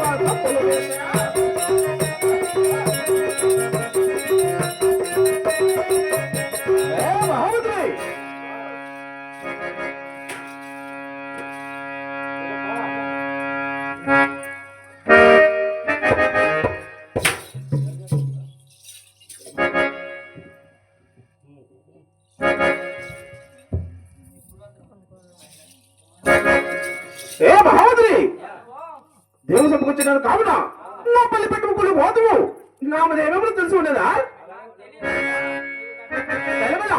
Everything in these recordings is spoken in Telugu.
మహమ్మద్రి చెప్పుకొచ్చినాను కావున నా పల్లి పెట్టుకుని పోతువు నామదేమో తెలిసి ఉండదా తెలవల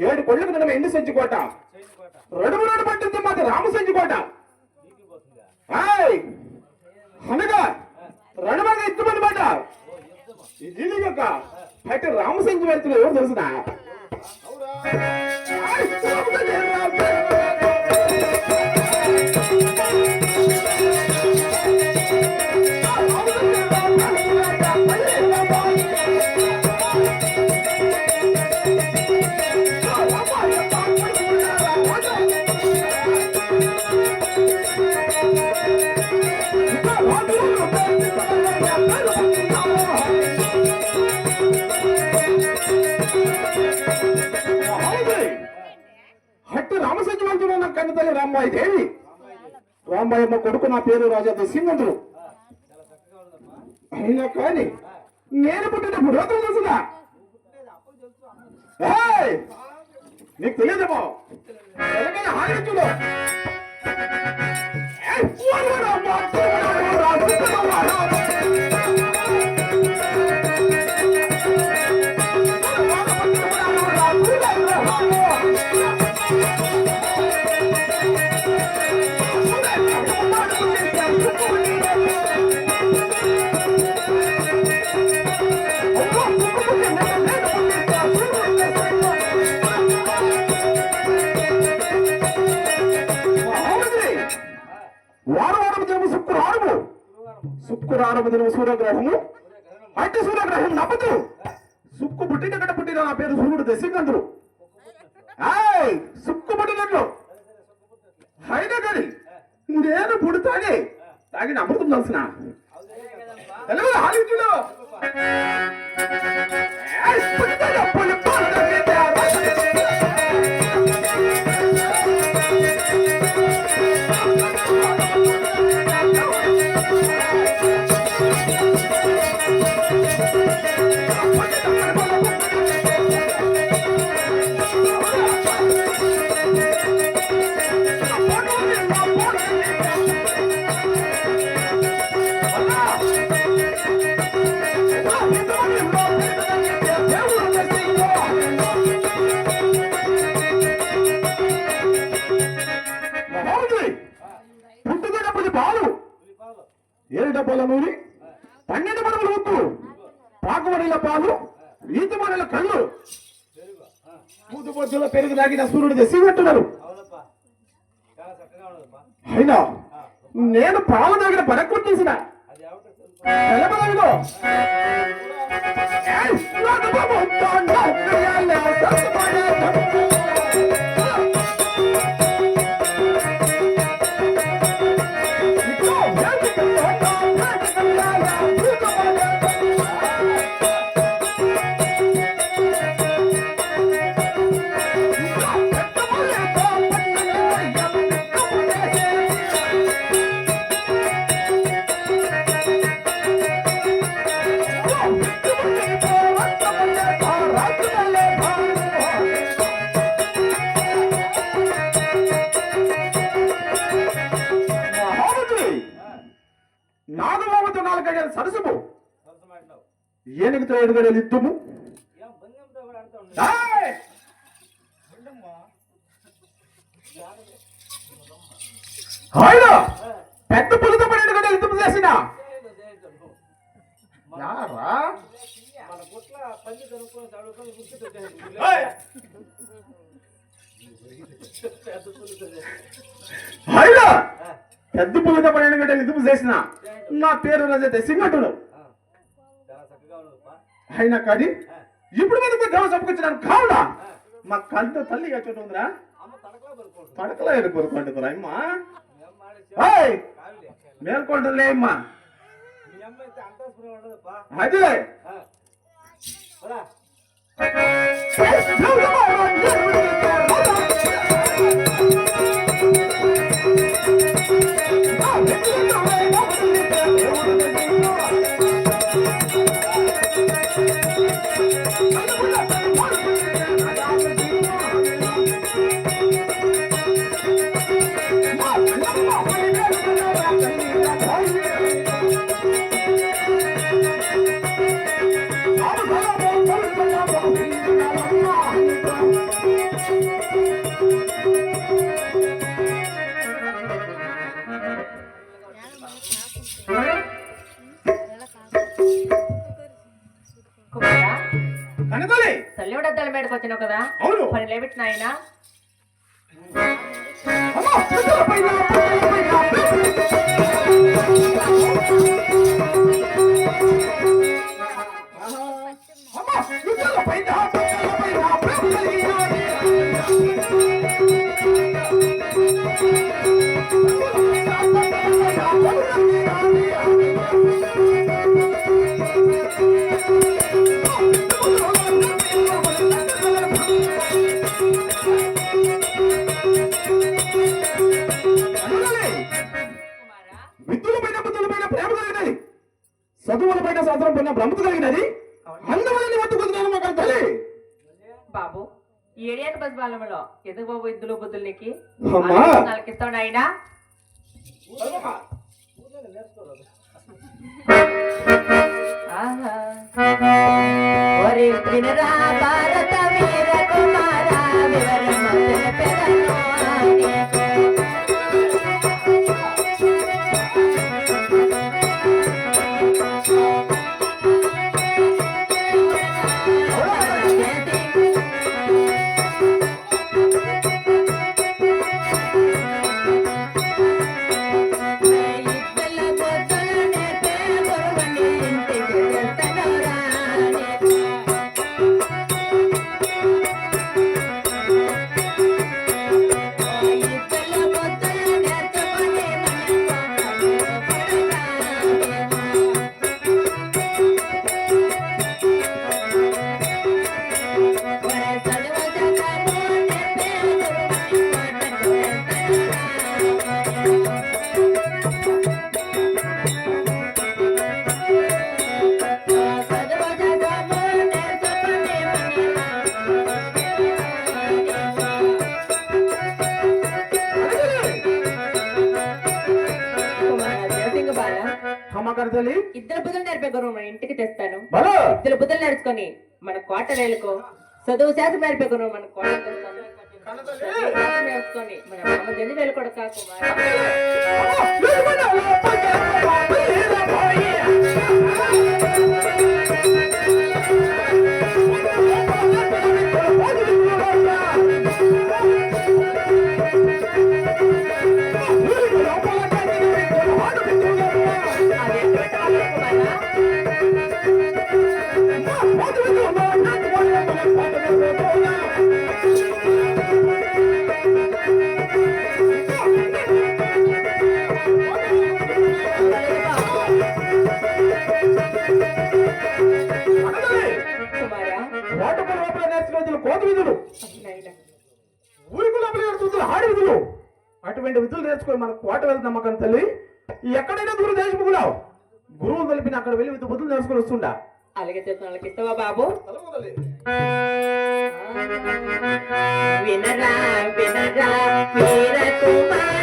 ఏడు పళ్ళ కన్నా ఎన్ని సెంచి కోట. రెండు రెండు పట్టింది మాది రామ సెంచి కోట. ఏయ్! అనగా రెండు మంది ఇష్టపడి మాట ఇది యొక్క అయితే రామ సెంచి వెళ్తున్నా ఎవరు తెలుసునా? రామ్మాయమ్మ కొడుకు నా పేరు రాజా సింగంతుడు. అయినా కానీ నేను పుట్టిన పురోగం తెలుసుదా నీకు తెలియదేమో తెలంగాణ హారచుడు వారం శుక్రవారము సూర్యగ్రహము? అంటే సూర్యగ్రహం నమ్మదు సుక్కు పుట్టిన కట్ట పుట్టిన నా పేరు సూర్యుడు దశకంతుడు సుక్కు పుట్టినట్లు. అయినా కానీ నేను పుడతానే తాగి అమృతం తెలిసిన తెలియదు ఆలోచనలో ఏడు డబ్బాల నూరి పన్నెండు మడమల ఉప్పు. పాకుమడిల పాలు రీతి మడల కళ్ళు. మూడు బొజ్జుల పెరుగు తాగిన సూర్యుడు తెసి పెట్టున్నారు అయినా నేను పాలు తాగిన పడక్కు తీసిన. బాబు, యారా ఆయన పుట్ల పంది కనుక్కొని చదువుకొని గుర్తు ఏయ్! పెద్ద పులితో చేసి. ఆయన ఆ, పెద్ద పులితో చేసిన? నా పేరు రజత సింగటుడు. అయినా కానీ ఇప్పుడు మనకు దేవ చెప్పుకొచ్చినాను కావున మా కంట తల్లి అమ్మ తడకలా పడకలో ఎరుకోరుకుంటుందిరా అమ్మా. మేల్కొంటుందిలే అమ్మా. అదే. వచ్చినావు కదా? పని లేబెట్టి నాయనా నాయనా ఆహా. ఒరే వినరా ఇద్దరు బుద్ధులు నేర్చుకొని మన కోట రేలుకో చదువు శాతం గురువు మన కోట నేర్చుకొని మన మామ జల్లి వెళ్ళకూడదు కాకు కోతి విధులు నైనా ఊరికి లోపల నేర్చిన విధులు హాడి విధులు అటువంటి విధులు నేర్చుకొని మన కోట వెళ్తున్నాం అక్కడ తల్లి. ఎక్కడైనా దూరం దేశముకులావు గురువు తెలిపిన అక్కడ వెళ్ళి విధు బుద్ధులు నేర్చుకొని వస్తుండా. అలాగే చెప్తాను వాళ్ళకి ఇస్తావా బాబు? వినరా వినరా వీర కుమారా.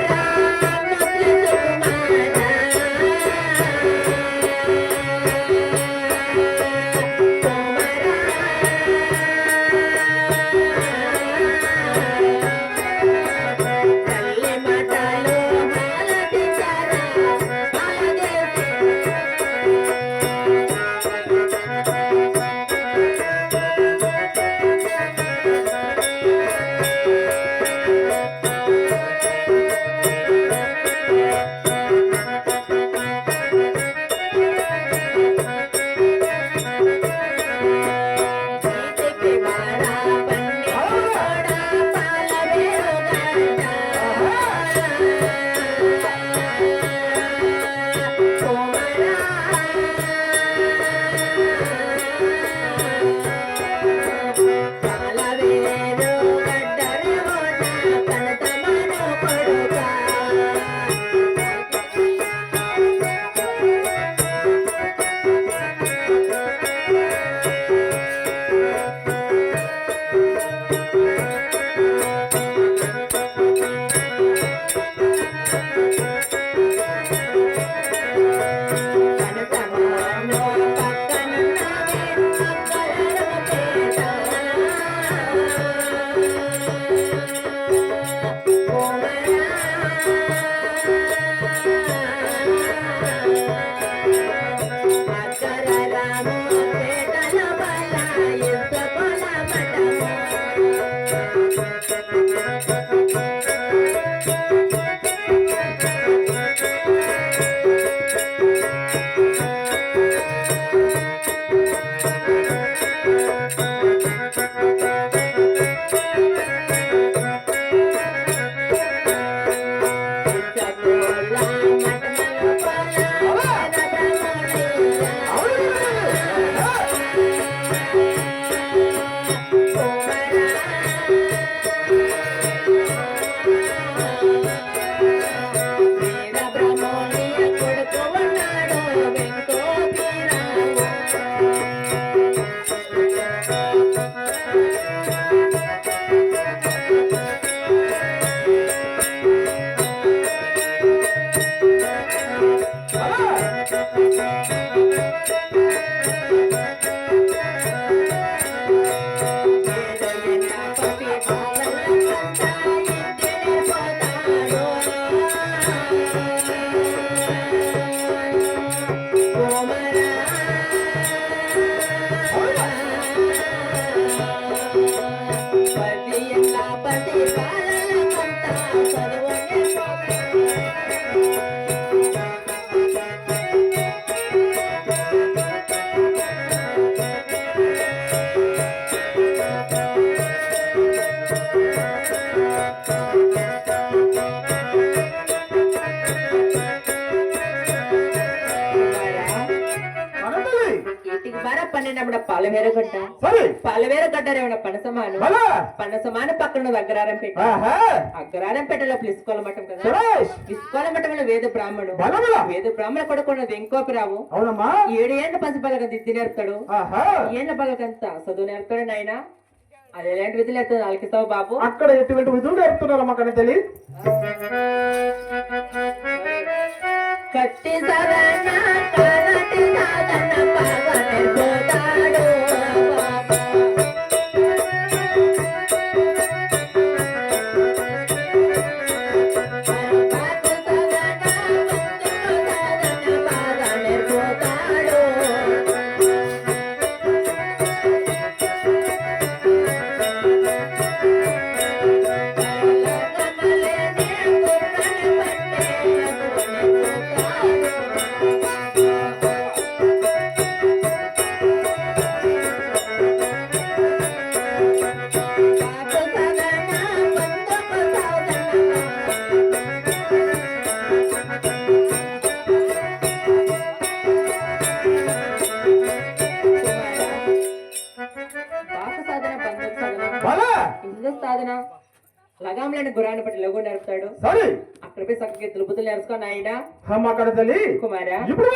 బార పన్నెండు పాలవేర గడ్డ? సరే. పాలవేర గడ్డ రేవన పనసమాను? పనసమాను పక్కన అగ్రహారం పెట్టి అగ్రహారం పెట్టలో పిలుచుకోవాలి మఠం కదా? సురేష్. పిలుచుకోవాలి మఠంలో వేద బ్రాహ్మణుడు. బలముల. వేద బ్రాహ్మణ కొడుకున్న వెంకోపిరావు అవునమ్మా. ఏడు ఏళ్ళ పసి బలగ దిద్ది నేర్పుతాడు ఏళ్ళ బలకంత చదువు నేర్పుతాడు నాయన? అది ఎలాంటి విధులు నేర్పుతాడు? ఆలకిస్తావు బాబు? అక్కడ ఎటువంటి విధులు నేర్పుతున్నారమ్మా కనతల్లి కట్టి సరణ భలే ఇందులో సాధన. లగాంలేని గురాన్ని పట్టి లఘు నేర్పుతాడు సరే. అక్కడ పోయి చక్కగా తిరుపతులు నేర్చుకొని ఆయన అమ్మ అక్కడ తల్లి కుమారా. ఇప్పుడు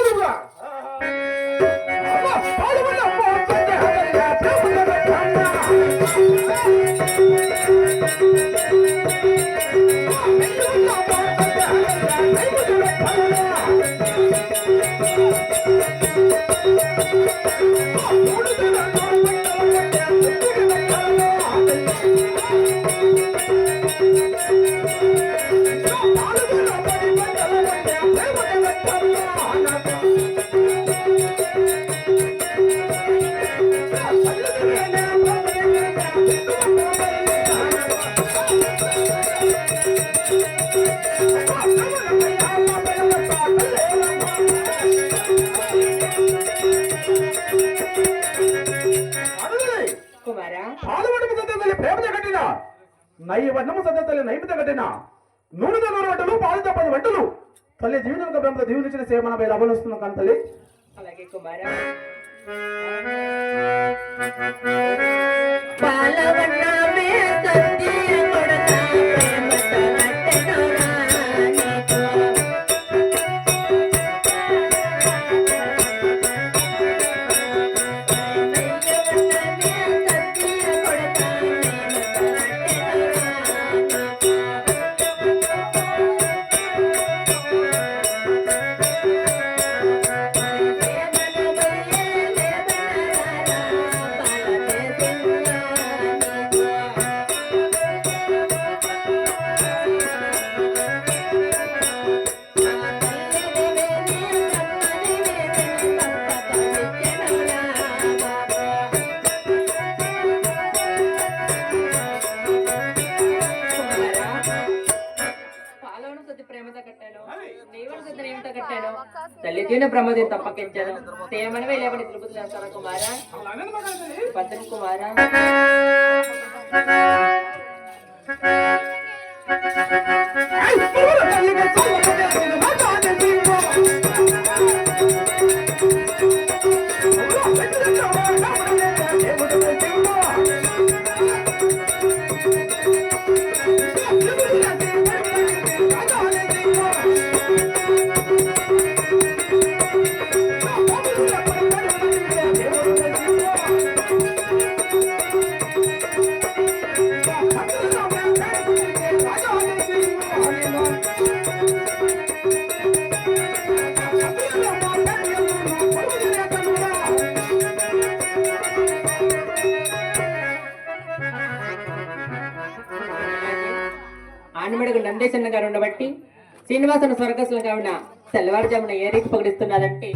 సేవన పై లభనిస్తున్నాం కానీ తల్లి. అలాగే కుమారా. తల్లి దీని బ్రహ్మదేవి తప్పకించాను తేమనవే లేవని తిరుపతి చేస్తాను కుమారా? భద్రం కుమారా? ఆనమడుగు నందేశన్న గారు కావున తెల్లవారుజామున ఏ రీతి పగడిస్తున్నారంటే